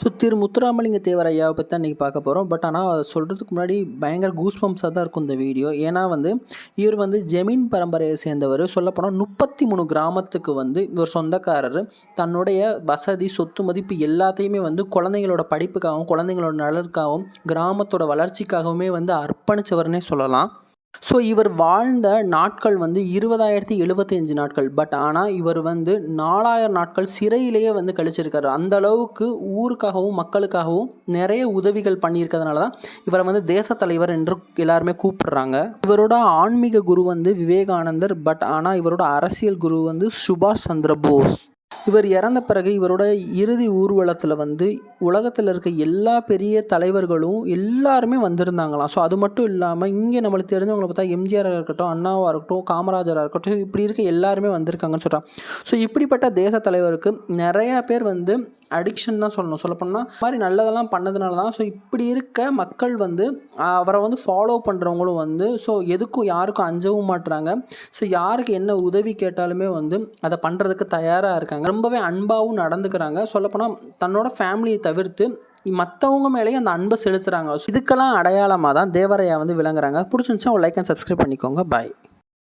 So திரு முத்துராமலிங்க தேவர் ஐயாவை பற்றி தான் இன்றைக்கி பார்க்க போகிறோம் பட் ஆனால் அதை சொல்கிறதுக்கு முன்னாடி பயங்கர கூஸ் பம்ப்ஸாக தான் இருக்கும் இந்த வீடியோ ஏன்னா வந்து இவர் வந்து ஜெமீன் பரம்பரையை சேர்ந்தவர். சொல்லப்போனால் முப்பத்தி மூணு கிராமத்துக்கு வந்து இவர் சொந்தக்காரர். தன்னுடைய வசதி சொத்து மதிப்பு எல்லாத்தையுமே வந்து குழந்தைங்களோட படிப்புக்காகவும் குழந்தைங்களோட நலனுக்காகவும் கிராமத்தோட வளர்ச்சிக்காகவுமே வந்து அர்ப்பணித்தவர்னே சொல்லலாம். ஸோ இவர் வாழ்ந்த நாட்கள் வந்து இருபதாயிரத்தி எழுபத்தஞ்சு நாட்கள். பட் ஆனால் இவர் வந்து நாலாயிரம் நாட்கள் சிறையிலேயே வந்து கழிச்சிருக்காரு. அந்த அளவுக்கு ஊருக்காகவும் மக்களுக்காகவும் நிறைய உதவிகள் பண்ணியிருக்கிறதுனால தான் இவரை வந்து தேச தலைவர் என்று எல்லாருமே கூப்பிடுறாங்க. இவரோட ஆன்மீக குரு வந்து விவேகானந்தர். பட் ஆனால் இவரோட அரசியல் குரு வந்து சுபாஷ் சந்திர போஸ். இவர் இறந்த பிறகு இவரோட இறுதி ஊர்வலத்தில் வந்து உலகத்தில் இருக்க எல்லா பெரிய தலைவர்களும் எல்லாருமே வந்திருந்தாங்களாம். ஸோ அது மட்டும் இல்லாமல் இங்கே நம்மளுக்கு தெரிஞ்சவங்களை பார்த்தா எம்ஜிஆராக இருக்கட்டும் அண்ணாவாக இருக்கட்டும் காமராஜராக இருக்கட்டும் இப்படி இருக்க எல்லாருமே வந்திருக்காங்கன்னு சொல்கிறான் ஸோ இப்படிப்பட்ட தேச தலைவருக்கு நிறையா பேர் வந்து அடிக்ஷன் தான் சொல்லணும். சொல்லப்போனால் மாதிரி நல்லதெல்லாம் பண்ணதுனால தான் ஸோ இப்படி இருக்க மக்கள் வந்து அவரை வந்து ஃபாலோ பண்ணுறவங்களும் வந்து ஸோ எதுக்கும் யாருக்கும் அஞ்சவும் மாட்டுறாங்க ஸோ யாருக்கு என்ன உதவி கேட்டாலுமே வந்து அதை பண்ணுறதுக்கு தயாராக இருக்காங்க. ரொம்பவே அன்பாகவும் நடந்துக்கிறாங்க. சொல்லப்போனால் தன்னோட ஃபேமிலியை தவிர்த்து மற்றவங்க மேலேயும் அந்த அன்பை செலுத்துகிறாங்க ஸோ இதுக்கெல்லாம் அடையாளமாக தான் தேவரையா வந்து விளங்குறாங்க. பிடிச்சிருந்துச்சா லைக் அண்ட் சப்ஸ்கிரைப் பண்ணிக்கோங்க. பாய்